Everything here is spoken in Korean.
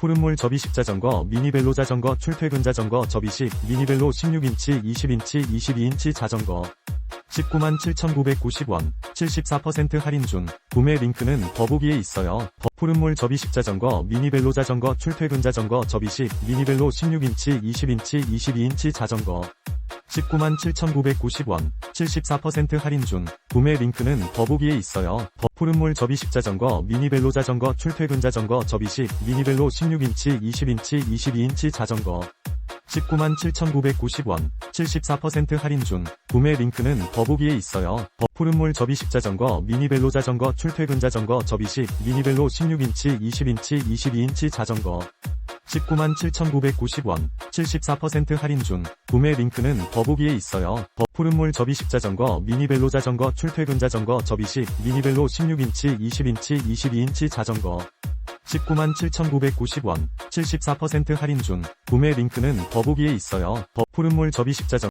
푸른물 접이식 자전거 미니벨로 자전거 출퇴근 자전거 접이식 미니벨로 16인치 20인치 22인치 자전거 19만 7,990원 74% 할인 중 구매 링크는 더보기에 있어요. 더- 푸른물 접이식 자전거 미니벨로 자전거 출퇴근 자전거 접이식 미니벨로 16인치 20인치 22인치 자전거 19만 7,990원 74% 할인 중 구매 링크는 더보기에 있어요. 더- 푸른물 접이식 자전거 미니벨로 자전거 출퇴근 자전거 접이식 미니벨로 16인치 20인치 22인치 자전거 19만 7,990원 74% 할인 중 구매 링크는 더보기에 있어요. 더- 푸른물 접이식 자전거 미니벨로 자전거 출퇴근 자전거 접이식 미니벨로 16인치 20인치 22인치 자전거 19만 7,990원 74% 할인 중 구매 링크는 더보기에 있어요. 더- 푸른물 접이식 자전거 미니벨로 자전거 출퇴근 자전거 접이식 미니벨로 16인치 20인치 22인치 자전거 19만 7,990원 74% 할인 중 구매 링크는 더보기에 있어요. 더- 푸른물 접이식 자전거